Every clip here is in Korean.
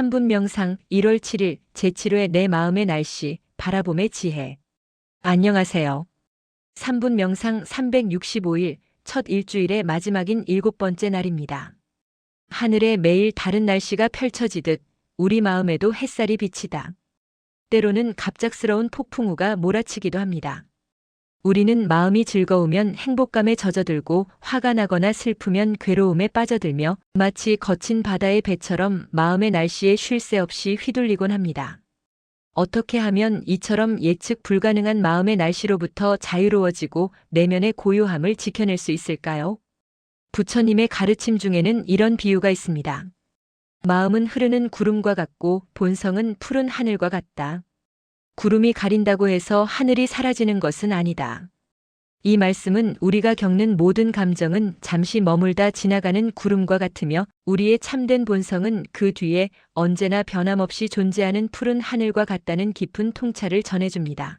3분 명상 1월 7일 제7회 내 마음의 날씨 바라봄의 지혜. 안녕하세요. 3분 명상 365일 첫 일주일의 마지막인 일곱 번째 날입니다. 하늘에 매일 다른 날씨가 펼쳐지듯 우리 마음에도 햇살이 비치다. 때로는 갑작스러운 폭풍우가 몰아치기도 합니다. 우리는 마음이 즐거우면 행복감에 젖어들고 화가 나거나 슬프면 괴로움에 빠져들며 마치 거친 바다의 배처럼 마음의 날씨에 쉴 새 없이 휘둘리곤 합니다. 어떻게 하면 이처럼 예측 불가능한 마음의 날씨로부터 자유로워지고 내면의 고요함을 지켜낼 수 있을까요? 부처님의 가르침 중에는 이런 비유가 있습니다. 마음은 흐르는 구름과 같고 본성은 푸른 하늘과 같다. 구름이 가린다고 해서 하늘이 사라지는 것은 아니다. 이 말씀은 우리가 겪는 모든 감정은 잠시 머물다 지나가는 구름과 같으며 우리의 참된 본성은 그 뒤에 언제나 변함없이 존재하는 푸른 하늘과 같다는 깊은 통찰을 전해줍니다.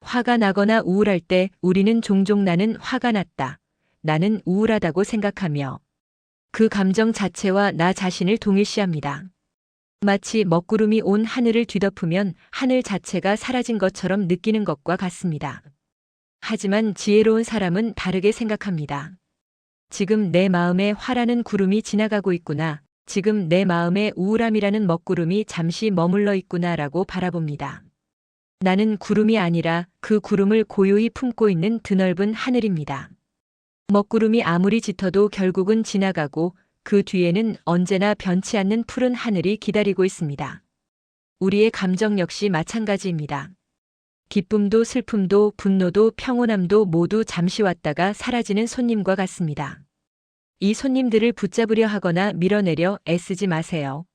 화가 나거나 우울할 때 우리는 종종 나는 화가 났다. 나는 우울하다고 생각하며 그 감정 자체와 나 자신을 동일시합니다. 마치 먹구름이 온 하늘을 뒤덮으면 하늘 자체가 사라진 것처럼 느끼는 것과 같습니다. 하지만 지혜로운 사람은 다르게 생각합니다. 지금 내 마음에 화라는 구름이 지나가고 있구나. 지금 내 마음에 우울함이라는 먹구름이 잠시 머물러 있구나라고 바라봅니다. 나는 구름이 아니라 그 구름을 고요히 품고 있는 드넓은 하늘입니다. 먹구름이 아무리 짙어도 결국은 지나가고 그 뒤에는 언제나 변치 않는 푸른 하늘이 기다리고 있습니다. 우리의 감정 역시 마찬가지입니다. 기쁨도 슬픔도 분노도 평온함도 모두 잠시 왔다가 사라지는 손님과 같습니다. 이 손님들을 붙잡으려 하거나 밀어내려 애쓰지 마세요.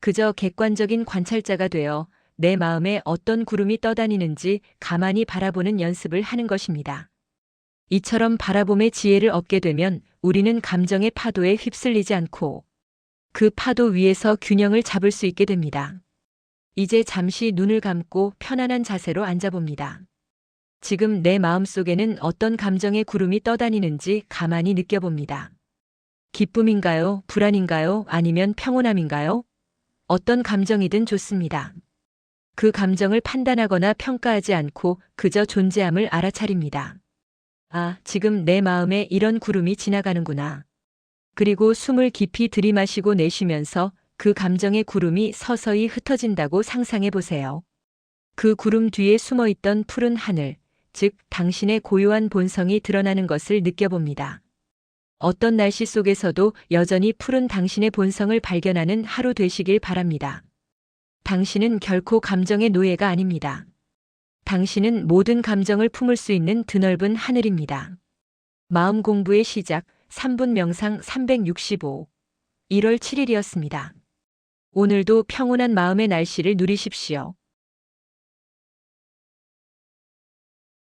그저 객관적인 관찰자가 되어 내 마음에 어떤 구름이 떠다니는지 가만히 바라보는 연습을 하는 것입니다. 이처럼 바라봄의 지혜를 얻게 되면 우리는 감정의 파도에 휩쓸리지 않고 그 파도 위에서 균형을 잡을 수 있게 됩니다. 이제 잠시 눈을 감고 편안한 자세로 앉아봅니다. 지금 내 마음 속에는 어떤 감정의 구름이 떠다니는지 가만히 느껴봅니다. 기쁨인가요? 불안인가요? 아니면 평온함인가요? 어떤 감정이든 좋습니다. 그 감정을 판단하거나 평가하지 않고 그저 존재함을 알아차립니다. 아, 지금 내 마음에 이런 구름이 지나가는구나. 그리고 숨을 깊이 들이마시고 내쉬면서 그 감정의 구름이 서서히 흩어진다고 상상해 보세요. 그 구름 뒤에 숨어 있던 푸른 하늘, 즉, 당신의 고요한 본성이 드러나는 것을 느껴봅니다. 어떤 날씨 속에서도 여전히 푸른 당신의 본성을 발견하는 하루 되시길 바랍니다. 당신은 결코 감정의 노예가 아닙니다. 당신은 모든 감정을 품을 수 있는 드넓은 하늘입니다. 마음 공부의 시작 3분 명상 365 1월 7일이었습니다. 오늘도 평온한 마음의 날씨를 누리십시오.